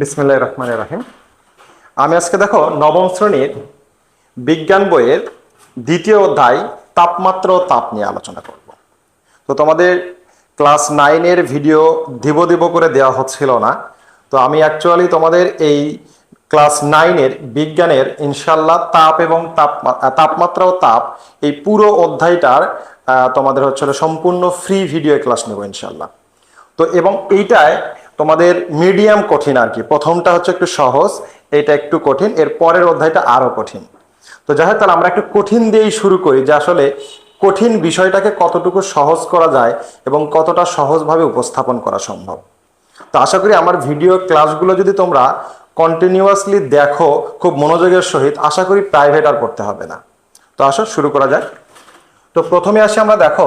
বিসমিল্লাহ রহমান রাহিম। আমি আজকে দেখো নবম শ্রেণির বিজ্ঞান বইয়ের দ্বিতীয় অধ্যায় তাপমাত্রা ও তাপ নিয়ে আলোচনা করব। তো তোমাদের ক্লাস নাইনের ভিডিও দিব দিব করে দেওয়া হচ্ছিল না। তো আমি অ্যাকচুয়ালি তোমাদের এই ক্লাস নাইনের বিজ্ঞানের ইনশাল্লাহ তাপ এবং তাপ, তাপমাত্রা ও তাপ এই পুরো অধ্যায়টার তোমাদের হচ্ছে সম্পূর্ণ ফ্রি ভিডিও ক্লাস নেব ইনশাল্লাহ তো এবং এইটায় তোমাদের মিডিয়াম কঠিন আর কি। প্রথমটা হচ্ছে একটু সহজ, এটা একটু কঠিন, এর পরের অধ্যায়টা আরও কঠিন। তো যাই হোক, তাহলে আমরা একটু কঠিন দিয়েই শুরু করি, যে আসলে কঠিন বিষয়টাকে কতটুকু সহজ করা যায় এবং কতটা সহজভাবে উপস্থাপন করা সম্ভব। তো আশা করি আমার ভিডিও ক্লাসগুলো যদি তোমরা কন্টিনিউয়াসলি দেখো, খুব মনোযোগের সহিত, আশা করি প্রাইভেট আর করতে হবে না। তো আসো, শুরু করা যায় তো প্রথমে আসি আমরা, দেখো,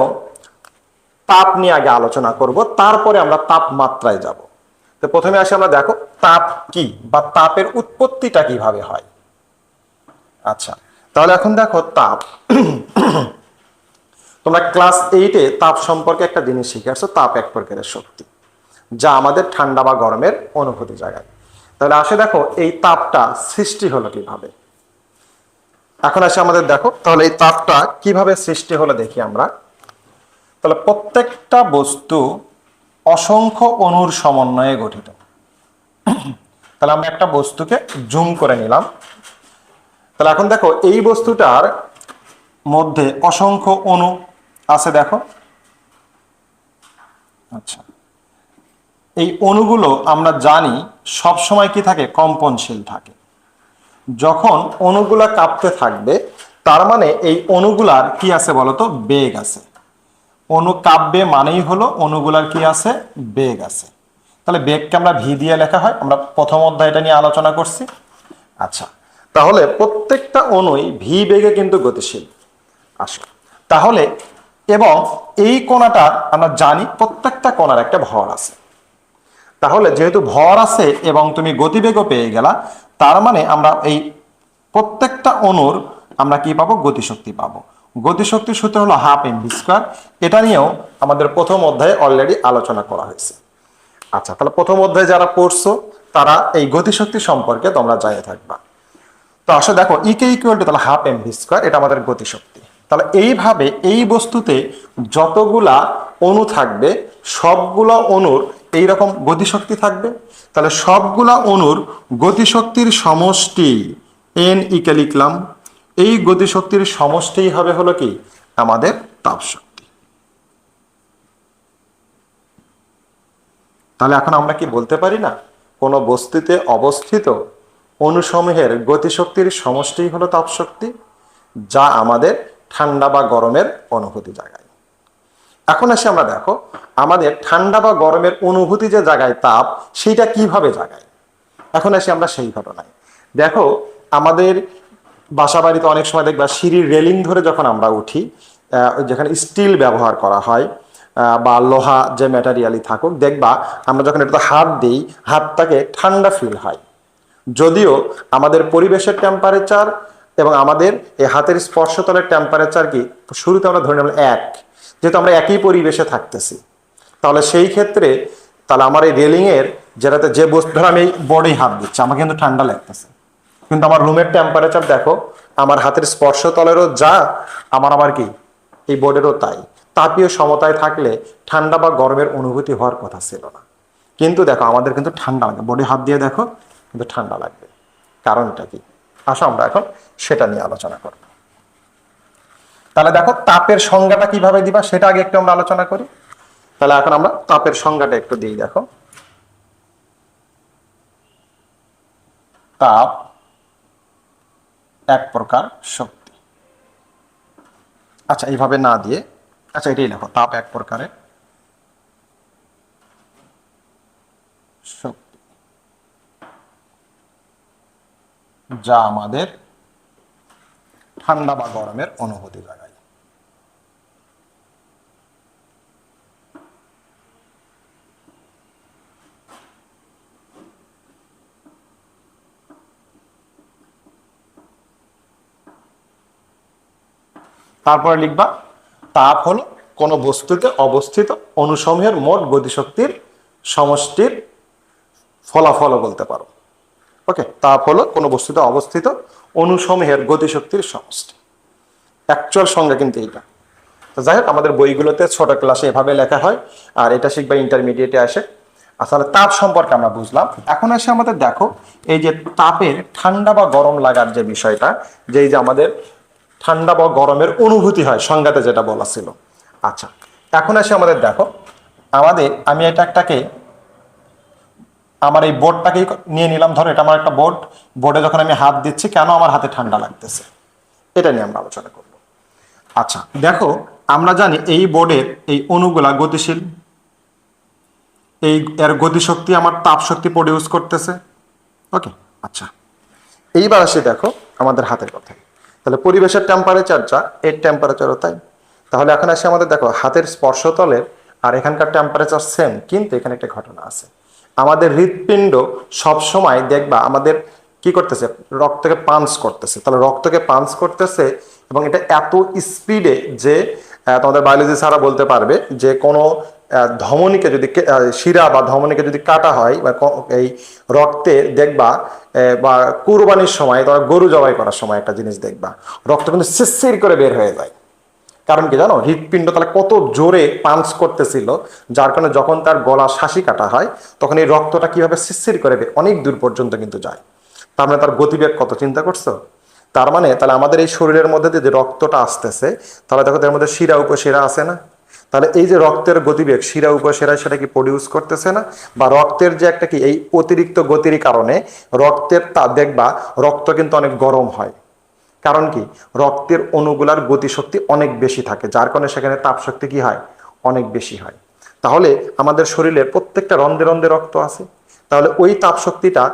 তাপ নিয়ে আগে আলোচনা করব, তারপরে আমরা তাপমাত্রায় যাব। তো প্রথমে আসি আমরা, দেখো, তাপ কি বা তাপের উৎপত্তিটা কীভাবে হয়? আচ্ছা তাহলে এখন দেখো তাপ। তোমরা ক্লাস এইটে তাপ সম্পর্কে একটা জিনিস শিখে আসছো, তাপ এক প্রকারের শক্তি, যা আমাদের ঠান্ডা বা গরমের অনুভূতি জায়গায় তাহলে আসে দেখো, এই তাপটা সৃষ্টি হলো কীভাবে? এখন আসে আমাদের দেখো, তাহলে এই তাপটা কীভাবে সৃষ্টি হলো দেখি আমরা। তাহলে প্রত্যেকটা বস্তু অসংখ্য অণুর সমন্বয়ে গঠিত। তাহলে আমরা একটা বস্তুকে জুম করে নিলাম। তাহলে এখন দেখো, এই বস্তুটার মধ্যে অসংখ্য অণু আছে দেখো। আচ্ছা। এই অণুগুলো আমরা জানি সব সময় কি থাকে? কম্পনশীল থাকে। যখন অণুগুলা কাঁপতে থাকবে, তার মানে এই অণুগুলার কি আছে বলতো? বেগ আছে। অণু কাব্যে মানেই হলো অণুগুলার কি আছে? বেগ আছে। তাহলে বেগকে আমরা ভি দিয়ে লেখা হয়। আমরা প্রথম অধ্যায়টা নিয়ে আলোচনা করছি। আচ্ছা তাহলে প্রত্যেকটা অণুই ভি বেগে কিন্তু গতিশীল। আসো। তাহলে, এবং এই কোণাটা আমরা জানি প্রত্যেকটা কোণার একটা ভর আছে। তাহলে যেহেতু ভর আছে এবং তুমি গতিবেগও পেয়ে গেলা, তার মানে আমরা এই প্রত্যেকটা অণুর আমরা কি পাবো? গতিশক্তি পাবো। গতিশক্তির সূত্র হলো হাফ এম ভি স্কোয়ার। এটা নিয়েও আমাদের প্রথম অধ্যায়ে অলরেডি আলোচনা করা হয়েছে। আচ্ছা তাহলে প্রথম অধ্যায়ে যারা পড়ছো, তারা এই গতিশক্তি সম্পর্কে তোমরা জানিয়ে থাকবা। তো আসলে দেখো ইকে ইকুয়াল টু তাহলে হাফ এম ভি স্কোয়ার এটা আমাদের গতিশক্তি। তাহলে এইভাবে এই বস্তুতে যতগুলা অণু থাকবে, সবগুলা অণুর এইরকম গতিশক্তি থাকবে। তাহলে সবগুলা অণুর গতিশক্তির সমষ্টি এন ইকে লিখলাম। এই গতিশক্তির সমষ্টি হবে হলো কি? আমাদের তাপশক্তি। তাহলে এখন আমরা কি বলতে পারি না? কোনো বস্তুতে অবস্থিত অনুসমূহের গতিশক্তির সমষ্টি হলো তাপশক্তি, যা আমাদের ঠান্ডা বা গরমের অনুভূতি জাগায়। এখন আসি আমরা দেখো, আমাদের ঠান্ডা বা গরমের অনুভূতি যে জায়গায় তাপ, সেইটা কীভাবে জাগায়? এখন আসি আমরা সেই ঘটনায়। দেখো, আমাদের বাসা বাড়িতে অনেক সময় দেখবা সিঁড়ির রেলিং ধরে যখন আমরা উঠি যেখানে স্টিল ব্যবহার করা হয় বা লোহা যে ম্যাটেরিয়ালই থাকুক, দেখবা আমরা যখন এটা হাত দিই, হাতটাকে ঠান্ডা ফিল হয়। যদিও আমাদের পরিবেশের টেম্পারেচার এবং আমাদের এই হাতের স্পর্শতলের টেম্পারেচার কি, শুরুতে আমরা ধরে নিলাম এক। যেহেতু আমরা একই পরিবেশে থাকতেছি, তাহলে সেই ক্ষেত্রে তাহলে আমার এই রেলিংয়ের যেটাতে যে বস্তু, ধর আমি বডি হাত দিচ্ছি, আমাকে কিন্তু ঠান্ডা লাগতেছে। কিন্তু আমার রুমের টেম্পারেচার দেখো, আমার হাতের স্পর্শতলেরও যা, আমার আবার কি? এই বোর্ডেরও তাই। তাপীয় সমতায় থাকলে ঠান্ডা বা গরমের অনুভূতি হওয়ার কথা ছিল না। কিন্তু দেখো, আমাদের কিন্তু ঠান্ডা লাগে। বডি হাত দিয়ে দেখো, কিন্তু ঠান্ডা লাগবে। কারণটা কি? আসো আমরা এখন সেটা নিয়ে আলোচনা করব। তাহলে দেখো, তাপের সংজ্ঞাটা কীভাবে দিবা সেটা আগে একটু আমরা আলোচনা করি। তাহলে এখন আমরা তাপের সংজ্ঞাটা একটু দিই, দেখো। তাপ এক প্রকার শক্তি। আচ্ছা এইভাবে না দিয়ে আচ্ছা এটাই লেখো, তাপ এক প্রকারের শক্তি। যা আমাদের ঠান্ডা বা গরমের অনুভূতি জাগায়। তারপরে লিখবা তাপ হলো কোনো বস্তুতে অবস্থিত অনুসমূহের মোট গতিশক্তির সমষ্টির ফলাফলও বলতে পারো। ওকে তাপ হলো কোনো বস্তুতে অবস্থিত অনুসমূহের গতিশক্তির সমষ্টি। অ্যাকচুয়াল সংজ্ঞা কিন্তু এইটা। যাই হোক, আমাদের বইগুলোতে ছোট ক্লাসে এভাবে লেখা হয়, আর এটা শিখবা ইন্টারমিডিয়েটে আসে। আসলে তাপ সম্পর্কে আমরা বুঝলাম। এখন এসে আমাদের, দেখো, এই যে তাপের ঠান্ডা বা গরম লাগার যে বিষয়টা যে এই যে আমাদের ঠান্ডা বা গরমের অনুভূতি হয় সংজ্ঞাতে যেটা বলা ছিল। আচ্ছা এখন এসে আমাদের, দেখো, আমাদের, আমি এটা একটাকে, আমার এই বোর্ডটাকেই নিয়ে নিলাম, ধরো, এটা আমার একটা বোর্ড। বোর্ডে যখন আমি হাত দিচ্ছি, কেন আমার হাতে ঠান্ডা লাগতেছে? এটা নিয়ে আমরা আলোচনা করব। আচ্ছা দেখো, আমরা জানি এই বোর্ডের এই অণুগুলা গতিশীল। এই, এর গতিশক্তি আমার তাপ শক্তি প্রডিউস করতেছে। ওকে আচ্ছা। এইবার আসে, দেখো, আমাদের হাতের কথা তাহলে পরিবেশের টেম্পারেচার যা এর টেম্পারেচারও তাই। তাহলে এখন আসে আমাদের, দেখো, হাতের স্পর্শতলের, আর এখানকার টেম্পারেচার সেম কিন্তু এখানে একটা ঘটনা আছে। আমাদের হৃৎপিণ্ড সবসময় দেখবা আমাদের কি করতেছে, রক্তকে পাঞ্চ করতেছে। তাহলে রক্তকে পাঞ্চ করতেছে, এবং এটা এত স্পিডে যে তোমাদের বায়োলজি ছাড়া বলতে পারবে যে কোনো ধমনীকে যদি শিরা বা ধমনীকে যদি কাটা হয় বা এই রক্তে দেখবা বা কুরবানির সময় তোমার গরু জবাই করার সময় একটা জিনিস দেখবা, রক্ত কিন্তু শিরশির করে বের হয়ে যায়। কারণ কি জানো? হৃৎপিণ্ড তাহলে কত জোরে পাঞ্চ করতেছিল, যার কারণে যখন তার গলা শাসি কাটা হয়, তখন এই রক্তটা কীভাবে শিরশির করে অনেক দূর পর্যন্ত কিন্তু যায়। তার মানে তার গতিবেগ কত চিন্তা করছ? তার মানে তাহলে আমাদের এই শরীরের মধ্যে যে রক্তটা আসতেছে, তাহলে দেখো তার মধ্যে শিরা, উপশিরা আছে না? তাহলে এই যে রক্তের গতিবেগ, শিরা উপশিরা সেটা কি প্রডিউস করতেছে না? বা রক্তের যে একটা কি, এই অতিরিক্ত গতির কারণে রক্তের তা দেখবা রক্ত কিন্তু অনেক গরম হয়। কারণ কি? রক্তের অণুগুলার গতিশক্তি অনেক বেশি থাকে, যার কারণে সেখানে তাপশক্তি কি হয়? অনেক বেশি হয়। তাহলে আমাদের শরীরের প্রত্যেকটা রন্ধে রন্ধে রক্ত আছে। তাহলে ওই তাপশক্তিটা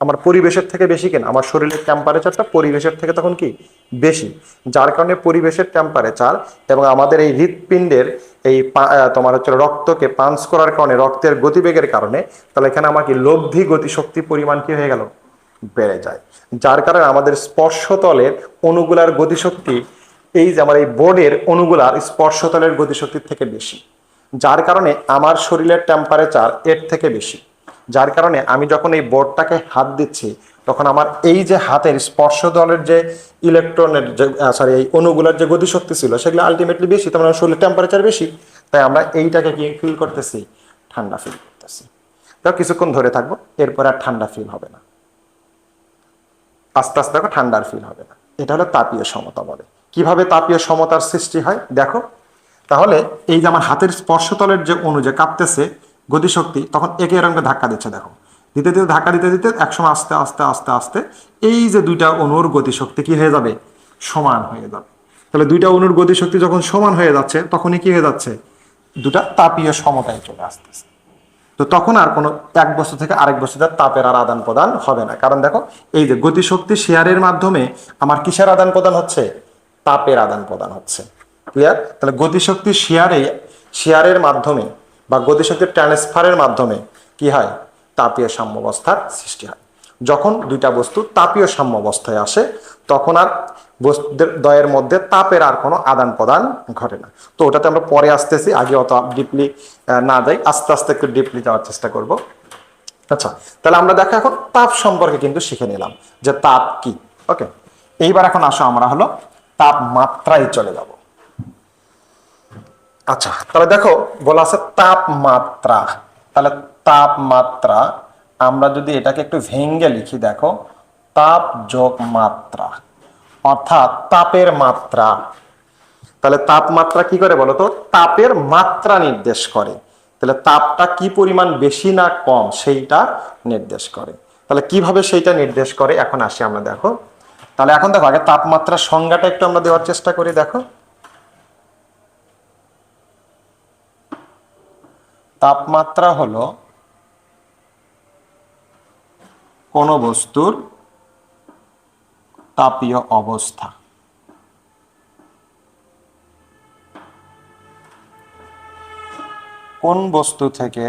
আমার পরিবেশের থেকে বেশি কেন? আমার শরীরের টেম্পারেচারটা পরিবেশের থেকে তখন কি? বেশি। যার কারণে পরিবেশের টেম্পারেচার এবং আমাদের এই হৃৎপিণ্ডের এই তোমার হচ্ছে রক্তকে পাঞ্চ করার কারণে, রক্তের গতিবেগের কারণে, তাহলে এখানে আমার কি লব্ধি গতিশক্তি পরিমাণ কি হয়ে গেল? বেড়ে যায়। যার কারণে আমাদের স্পর্শতলের অণুগুলার গতিশক্তি, এই যে আমার এই বোর্ডের অণুগুলার স্পর্শতলের গতিশক্তির থেকে বেশি। যার কারণে আমার শরীরের টেম্পারেচার এর থেকে বেশি। যার কারণে আমি যখন এই বোর্ডটাকে হাত দিচ্ছি, তখন আমার এই যে হাতের স্পর্শ দলের যে ইলেকট্রনের যে সরি এই অণুগুলার যে গতিশক্তি ছিল, সেগুলো আলটিমেটলি বেশি আমার শরীরের টেম্পারেচার বেশি। তাই আমরা এইটাকে কি ফিল করতেছি, ঠান্ডা ফিল করতেছি। তো কিছুক্ষণ ধরে থাকব, এরপর আর ঠান্ডা ফিল হবে না। আস্তে আস্তে দেখো ঠান্ডার ফিল হবে না। এটা হলো তাপীয় সমতা বলে। কীভাবে তাপীয় সমতার সৃষ্টি হয়? দেখো। তাহলে এই যে আমার হাতের স্পর্শতলের যে অণু যে কাঁপতেছে গতিশক্তি, তখন একে এরকম ধাক্কা দিচ্ছে, দেখো। দিতে দিতে, ধাক্কা দিতে দিতে একসময় আস্তে আস্তে আস্তে আস্তে এই যে দুইটা অনুর গতিশক্তি কি হয়ে যাবে? সমান হয়ে যাবে। তাহলে দুইটা অনুর গতিশক্তি যখন সমান হয়ে যাচ্ছে, তখনই কি হয়ে যাচ্ছে? দুটা তাপীয় সমতায় চলে আসতেছে। তো তখন আর কোনো এক বস্তু থেকে আরেক বস্তুতে তাপের আর আদান প্রদান হবে না। কারণ দেখো, এই যে গতিশক্তি শেয়ারের মাধ্যমে আমার কিসের আদান প্রদান হচ্ছে? তাপের আদান প্রদান হচ্ছে। ক্লিয়ার তাহলে গতিশক্তি শেয়ারে, শেয়ারের মাধ্যমে বা গতিশক্তির ট্রান্সফারের মাধ্যমে কি হয়? তাপীয় সাম্যাবস্থার সৃষ্টি হয়। যখন দুইটা বস্তু তাপীয় সাম্যাবস্থায় আসে, তখন আর বস্তুদের দয়ের মধ্যে তাপের আর কোনো আদান প্রদান ঘটে না। তো ওটাতে আমরা পরে আসতেছি, আগে অত ডিপলি না যাই, আস্তে আস্তে একটু ডিপলি যাওয়ার চেষ্টা করব। আচ্ছা তাহলে আমরা দেখো এখন তাপ সম্পর্কে কিন্তু শিখে নিলাম যে তাপ কি। ওকে, এইবার এখন আসো, আমরা হলো তাপমাত্রায় চলে যাব। আচ্ছা তাহলে দেখো, বলা আছে তাপমাত্রা। তাহলে তাপমাত্রা, আমরা যদি এটাকে একটু ভেঙ্গে লিখি, দেখো, তাপ যোগ মাত্রা, অর্থাৎ তাপের মাত্রা। তাহলে তাপমাত্রা কি করে বলো তো? তাপের মাত্রা নির্দেশ করে। তাহলে তাপটা কি পরিমাণ বেশি না কম, সেইটা নির্দেশ করে। তাহলে কীভাবে সেইটা নির্দেশ করে? এখন আসি আমরা, দেখো। তাহলে এখন দেখো, আগে তাপমাত্রার সংজ্ঞাটা একটু আমরা দেওয়ার চেষ্টা করি, দেখো। তাপমাত্রা হলো কোন বস্তুর তাপীয় অবস্থা। কোন বস্তু থেকে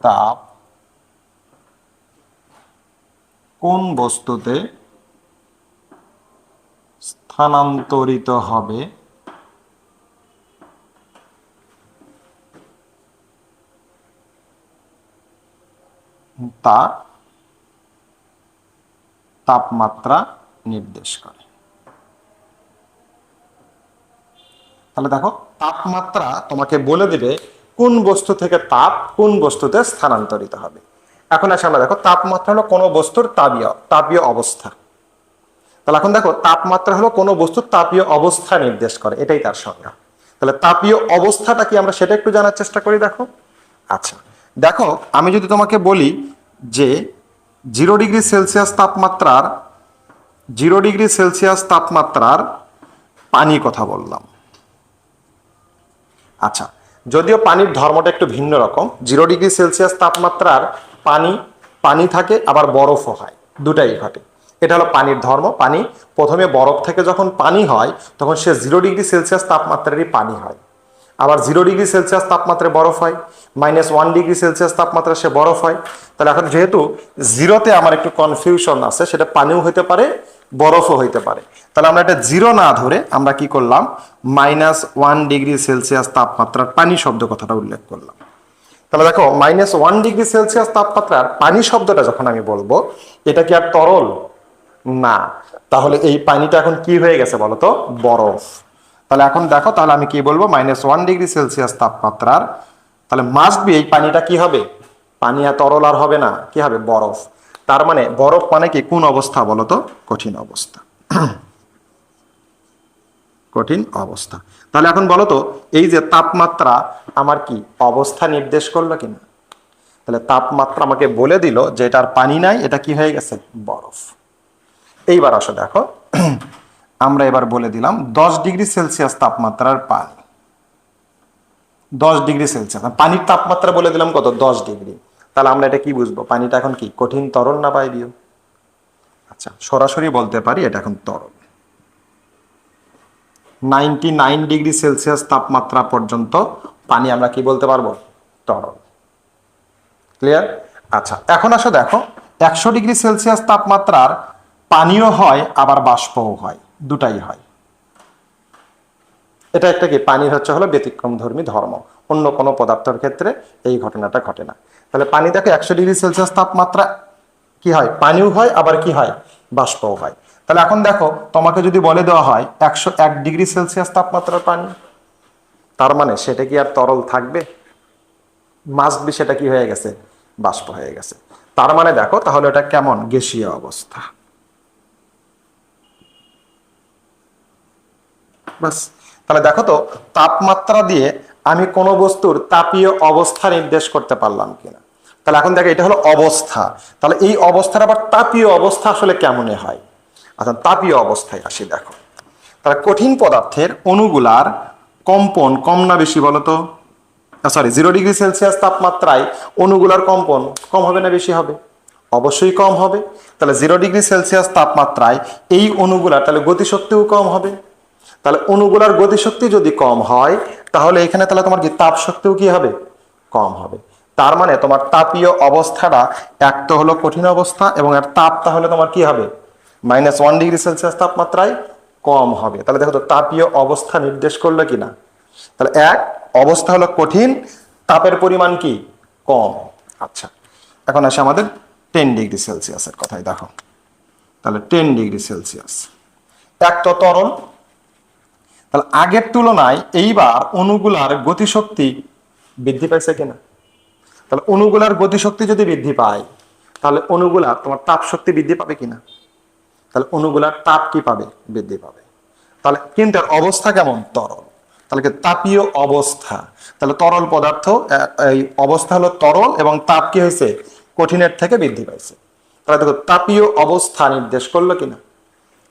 তাপ কোন বস্তুতে স্থানান্তরিত হবে? তা তাপমাত্রা নির্দেশ করে। তাহলে দেখো, তাপমাত্রা তোমাকে বলে দিবে কোন বস্তু থেকে তাপ কোন বস্তুতে স্থানান্তরিত হবে। এখন আসে আমরা দেখো, তাপমাত্রা হলো কোনো বস্তুর তাপীয় তাপীয় অবস্থা। তাহলে এখন দেখো, তাপমাত্রা হলো কোনো বস্তুর তাপীয় অবস্থা নির্দেশ করে, এটাই তার সংজ্ঞা। তাহলে তাপীয় অবস্থাটা কি আমরা সেটা একটু জানার চেষ্টা করি দেখো। আচ্ছা দেখো, আমি যদি তোমাকে বলি যে জিরো ডিগ্রি সেলসিয়াস তাপমাত্রার, জিরো ডিগ্রি সেলসিয়াস তাপমাত্রার পানি কথা বললাম। আচ্ছা যদিও পানির ধর্মটা একটু ভিন্ন রকম, জিরো ডিগ্রি সেলসিয়াস তাপমাত্রার পানি পানি থাকে, আবার বরফও হয়। দুটাই ঘটে। এটা হলো পানির ধর্ম, পানি প্রথমে বরফ থেকে যখন পানি হয়, তখন সে জিরো ডিগ্রি সেলসিয়াস তাপমাত্রারই পানি হয়। আবার জিরো ডিগ্রি সেলসিয়াস তাপমাত্রায় বরফ হয় মাইনাস ওয়ান ডিগ্রি সেলসিয়াস তাপমাত্রা সে বরফ হয়। তাহলে এখন যেহেতু জিরোতে আমার একটু কনফিউশন আছে, সেটা পানিও হইতে পারে, বরফও হইতে পারে। তাহলে আমরা এটা জিরো না ধরে আমরা কি করলাম মাইনাস ওয়ান ডিগ্রি সেলসিয়াস তাপমাত্রার পানি শব্দ কথাটা উল্লেখ করলাম। তাহলে দেখো মাইনাস ওয়ান ডিগ্রি সেলসিয়াস তাপমাত্রার পানি শব্দটা যখন আমি বলব, এটা কি আর তরল? না। তাহলে এই পানিটা এখন কি হয়ে গেছে বলতো? বরফ। তাহলে এখন দেখো, তাহলে আমি কি বলব? মাইনাস ওয়ান ডিগ্রি সেলসিয়াস তাপমাত্রার। তাহলে মাস্ট বি এই পানিটা কি হবে? পানি আর তরল আর হবে না। কি হবে? বরফ। তার মানে বরফ মানে কি? কোন অবস্থা বলতো কঠিন অবস্থা। কঠিন অবস্থা। তাহলে এখন বলো তো, এই যে তাপমাত্রা আমার কি অবস্থা নির্দেশ করল কিনা? তাহলে তাপমাত্রা আমাকে বলে দিল যে এটার পানি নাই, এটা কি হয়ে গেছে? বরফ। এইবার আসো দেখো। আমরা এবার বলে দিলাম দশ ডিগ্রি সেলসিয়াস তাপমাত্রার পানি দশ ডিগ্রি সেলসিয়াস। পানির তাপমাত্রা বলে দিলাম কত? দশ ডিগ্রি। তাহলে আমরা এটা কি বুঝব? পানিটা এখন কি, কঠিন, তরল না বায়বীয়? আচ্ছা সরাসরি বলতে পারি এটা এখন তরল। নাইনটি নাইন ডিগ্রি সেলসিয়াস তাপমাত্রা পর্যন্ত পানি আমরা কি বলতে পারব? তরল। ক্লিয়ার? আচ্ছা এখন আসো দেখো, একশো ডিগ্রি সেলসিয়াস তাপমাত্রার পানীয় হয়, আবার বাষ্পও হয়। দুটাই হয়। এটা একটা কি? পানির হচ্ছে হলো ব্যতিক্রম ধর্মী। ধর্ম অন্য কোনো পদার্থের ক্ষেত্রে এই ঘটনাটা ঘটে না। তাহলে পানি দেখো একশো ডিগ্রি সেলসিয়াস তাপমাত্রা কি হয়? পানিও হয়, আবার কি হয়? বাষ্পও হয়। তাহলে এখন দেখো, তোমাকে যদি বলে দেওয়া হয় একশো এক ডিগ্রি সেলসিয়াস তাপমাত্রার পানি, তার মানে সেটা কি আর তরল থাকবে? মাস্ট বি সেটা কি হয়ে গেছে? বাষ্প হয়ে গেছে। তার মানে দেখো, তাহলে এটা কেমন? গ্যাসীয় অবস্থা। বাস। তাহলে দেখো তো, তাপমাত্রা দিয়ে আমি কোনো বস্তুর তাপীয় অবস্থা নির্দেশ করতে পারলাম কিনা। তাহলে এখন দেখো, এটা হলো অবস্থা। তাহলে এই অবস্থার আবার তাপীয় অবস্থা আসলে কেমনে হয়? আচ্ছা তাপীয় অবস্থায় আসি দেখো। তাহলে কঠিন পদার্থের অণুগুলার কম্পন কম না বেশি বলতো সরি জিরো ডিগ্রি সেলসিয়াস তাপমাত্রায় অণুগুলার কম্পন কম হবে না বেশি হবে? অবশ্যই কম হবে। তাহলে জিরো ডিগ্রি সেলসিয়াস তাপমাত্রায় এই অণুগুলার তাহলে গতিশক্তিও কম হবে। তাহলে অণুগুলার গতিশক্তি যদি কম হয়, তাহলে এখানে তাহলে তোমার কি তাপ শক্তিও কি হবে? কম হবে। তার মানে তোমার তাপীয় অবস্থাটা এক তো হলো কঠিন অবস্থা এবং এর তাপ তাহলে তোমার কি হবে? মাইনাস ওয়ান ডিগ্রি সেলসিয়াস তাপমাত্রায় কম হবে। তাহলে দেখো তো, তাপীয় অবস্থা নির্দেশ করল কি না তাহলে এক, অবস্থা হলো কঠিন, তাপের পরিমাণ কি? কম। আচ্ছা এখন আসে আমাদের টেন ডিগ্রি সেলসিয়াসের কথাই দেখো। তাহলে টেন ডিগ্রি সেলসিয়াস। এক তো তরল তাহলে আগের তুলনায় এইবার অণুগুলার গতিশক্তি বৃদ্ধি পাইছে কিনা? তাহলে অণুগুলার গতিশক্তি যদি বৃদ্ধি পায়, তাহলে অণুগুলার তোমার তাপ শক্তি বৃদ্ধি পাবে কিনা? তাহলে অণুগুলার তাপ কি পাবে? বৃদ্ধি পাবে। তাহলে কিন্তু অবস্থা কেমন? তরল। তাহলে কি তাপীয় অবস্থা। তাহলে তরল পদার্থ এই অবস্থা হলো তরল এবং তাপ কি হয়েছে? কঠিনের থেকে বৃদ্ধি পাইছে। তাহলে দেখো, তাপীয় অবস্থা নির্দেশ করল কিনা?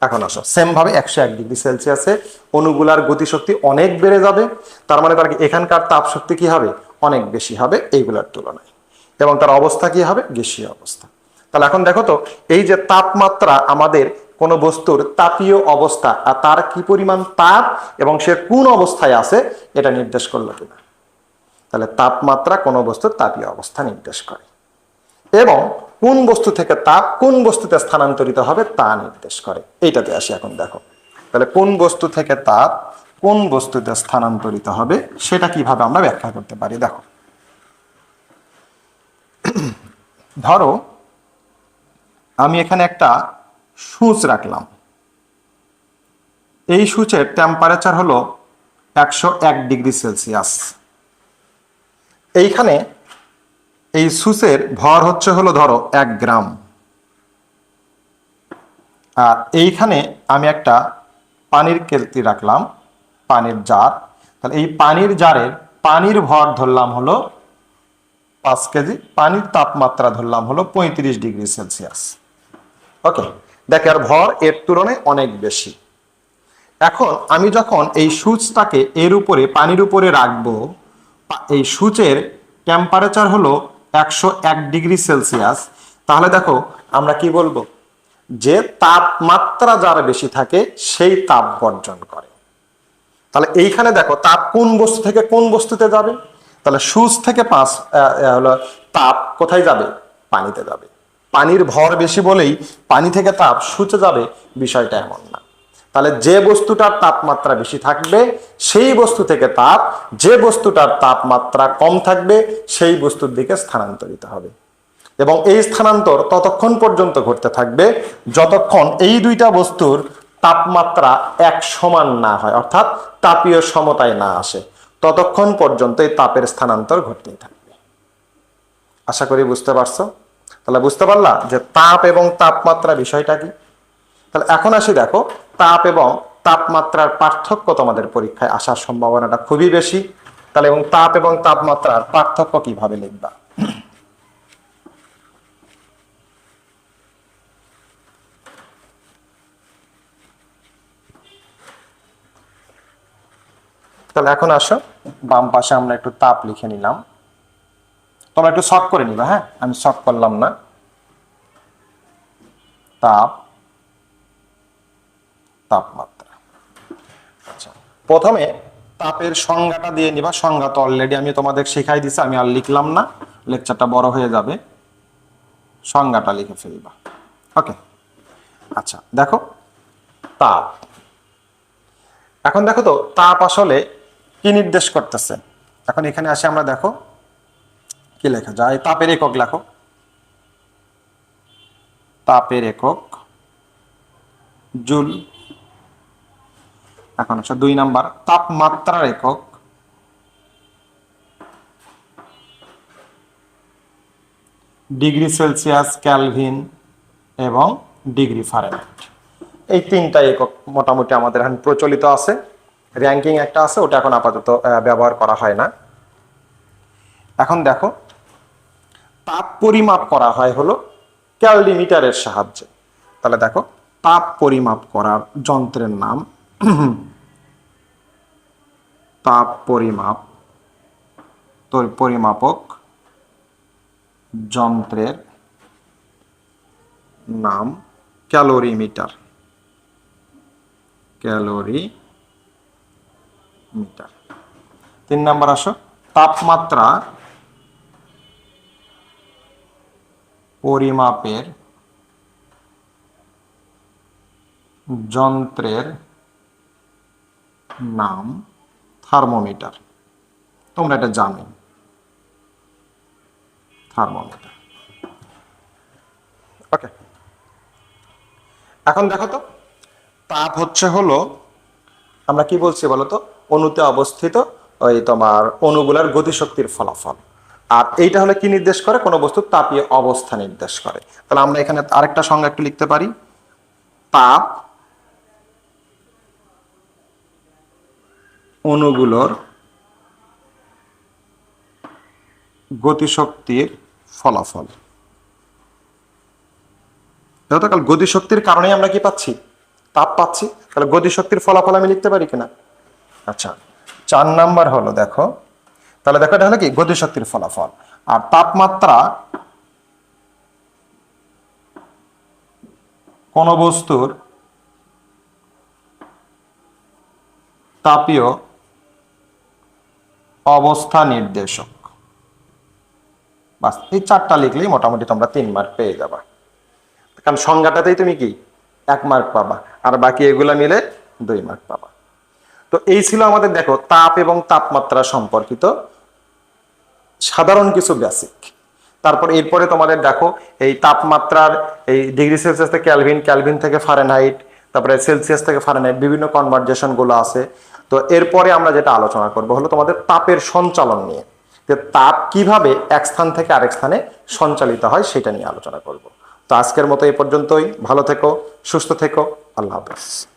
এখন আসো। সেম ভাবে একশো এক ডিগ্রি সেলসিয়াসে অনুগুলার গতিশক্তি অনেক বেড়ে যাবে। তার মানে তার এখানকার তাপ শক্তি কি হবে? অনেক বেশি হবে এইগুলার তুলনায়। এবং তার অবস্থা কি হবে? গ্যাসীয় অবস্থা। তাহলে এখন দেখো তো, এই যে তাপমাত্রা আমাদের কোন বস্তুর তাপীয় অবস্থা আর তার কি পরিমাণ তাপ এবং সে কোন অবস্থায় আছে, এটা নির্দেশ করল কিনা? তাহলে তাপমাত্রা কোনো বস্তুর তাপীয় অবস্থা নির্দেশ করে। এবং কোন বস্তু থেকে তাপ কোন বস্তুতে স্থানান্তরিত হবে তা নির্দেশ করে। এইটাতে আসি এখন, দেখো। তাহলে কোন বস্তু থেকে তাপ কোন বস্তুতে স্থানান্তরিত হবে সেটা কীভাবে আমরা ব্যাখ্যা করতে পারি, দেখো। ধরো, আমি এখানে একটা সূচ রাখলাম। এই সূচের টেম্পারেচার হলো একশো এক ডিগ্রি সেলসিয়াস। এইখানে এই সুসের ভর হচ্ছে হলো ধরো এক গ্রাম। আর এইখানে আমি একটা পানির কেলতি রাখলাম, পানির জার। তাহলে এই পানির জারের পানির ভর ধরলাম হলো পাঁচ কেজি, পানির তাপমাত্রা ধরলাম হলো পঁয়ত্রিশ ডিগ্রি সেলসিয়াস। ওকে, দেখ আর ভর এর তুলনায় অনেক বেশি। এখন আমি যখন এই সুচটাকে এর উপরে, পানির উপরে রাখব এই সূচের টেম্পারেচার হলো একশো এক ডিগ্রি সেলসিয়াস। তাহলে দেখো, আমরা কি বলব? যে তাপমাত্রা যার বেশি থাকে, সেই তাপ বর্জন করে। তাহলে এইখানে দেখো, তাপ কোন বস্তু থেকে কোন বস্তুতে যাবে? তাহলে সূচ থেকে পাঁচ হলো তাপ কোথায় যাবে? পানিতে যাবে। পানির ভর বেশি বলেই পানি থেকে তাপ সূচে যাবে বিষয়টা এমন না। তাহলে যে বস্তুটার তাপমাত্রা বেশি থাকবে, সেই বস্তু থেকে তাপ, যে বস্তুটার তাপমাত্রা কম থাকবে, সেই বস্তুর দিকে স্থানান্তরিত হবে। এবং এই স্থানান্তর ততক্ষণ পর্যন্ত ঘটতে থাকবে যতক্ষণ এই দুইটা বস্তুর তাপমাত্রা এক সমান না হয়, অর্থাৎ তাপীয় সমতায় না আসে। ততক্ষণ পর্যন্ত এই তাপের স্থানান্তর ঘটতেই থাকবে। আশা করি বুঝতে পারছ? তাহলে বুঝতে পারলা যে তাপ এবং তাপমাত্রা বিষয়টা কি? তাহলে এখন আসি দেখো তাপ এবং তাপমাত্রার পার্থক্য তোমাদের পরীক্ষায় আসার সম্ভাবনাটা খুবই বেশি। তাহলে এবং তাপ এবং তাপমাত্রার পার্থক্য কীভাবে লিখবা? তাহলে এখন আসো, বাম পাশে আমরা একটু তাপ লিখে নিলাম। তোমরা একটু শক করে নিবা হ্যাঁ? আমি শক করলাম না। তাপ তাপমাত্রা। আচ্ছা প্রথমে তাপের সংজ্ঞাটা দিয়ে নিবা, সংজ্ঞা তো অলরেডি আমি তোমাদের শেখাই দিছি, আমি আর লিখলাম না লেকচারটা বড় হয়ে যাবে। সংজ্ঞাটা লিখে ফেলবা। ওকে আচ্ছা দেখো, তাপ। এখন দেখো তো, তাপ আসলে কি নির্দেশ করতেছে? এখন এখানে আসে আমরা, দেখো, কি লেখা যায়? তাপের একক লেখো। তাপের একক, জুল এখন হচ্ছে দুই নাম্বার তাপমাত্রার একক। ডিগ্রি সেলসিয়াস, ক্যালভিন এবং ডিগ্রি ফারেনহাইট। এই তিনটা একক মোটামুটি আমাদের এখন প্রচলিত আছে। র্যাঙ্কিং একটা আছে, ওটা এখন আপাতত ব্যবহার করা হয় না। এখন দেখো, তাপ পরিমাপ করা হয় হলো ক্যালরিমিটারের সাহায্যে। তাহলে দেখো, তাপ পরিমাপ করার যন্ত্রের নাম তাপ পরিমাপ পরিমাপক যন্ত্রের নাম ক্যালোরিমিটার। ক্যালোরি মিটার তিন নাম্বার আসো তাপমাত্রা পরিমাপের যন্ত্রের নাম থার্মোমিটার। তোমরা এটা জানো। থার্মোমিটার। ওকে। এখন দেখো তো, তাপ হচ্ছে হলো, আমরা কি বলছি বলো তো? অণুতে অবস্থিত ওই তোমার অণুগুলার গতিশক্তির ফলাফল। আর এইটা হলে কি নির্দেশ করে? কোনো বস্তুর তাপীয় অবস্থা নির্দেশ করে। তাহলে আমরা এখানে আরেকটা সংজ্ঞা একটু লিখতে পারি। তাপ অণুগুলোর গতিশক্তির ফলাফল। তো গতিশক্তির কারণে আমরা কি পাচ্ছি? তাপ পাচ্ছি? তাহলে গতিশক্তির ফলাফল আমি লিখতে পারি কিনা? আচ্ছা চার নাম্বার হলো দেখো। তাহলে দেখো এটা হলো কি? গতিশক্তির ফলাফল। আর তাপমাত্রা কোন বস্তুর তাপীয় অবস্থা নির্দেশক। বাস, এই চারটা লিখলেই মোটামুটি তোমরা তিন মার্ক পেয়ে যাবা। কারণ সংজ্ঞাটাতেই তুমি কি? এক মার্ক পাবা, আর বাকি এগুলা মিলে দুই মার্ক পাবা। তো এই ছিল আমাদের, দেখো, তাপ এবং তাপমাত্রা সম্পর্কিত সাধারণ কিছু বেসিক তারপর এরপরে তোমাদের দেখো, এই তাপমাত্রার এই ডিগ্রি সেলসিয়াস থেকে ক্যালভিন ক্যালভিন থেকে ফারেনহাইট তারপরে সেলসিয়াস থেকে ফারেনহাইট বিভিন্ন কনভার্জেশনগুলো আছে। তো এরপরে আমরা যেটা আলোচনা করব হলো তোমাদের তাপের সঞ্চালন নিয়ে। যে তাপ কীভাবে এক স্থান থেকে আরেক স্থানে সঞ্চালিত হয় সেটা নিয়ে আলোচনা করব। তো আজকের মতো এই পর্যন্তই। ভালো থেকো, সুস্থ থেকো। আল্লাহ হাফেজ।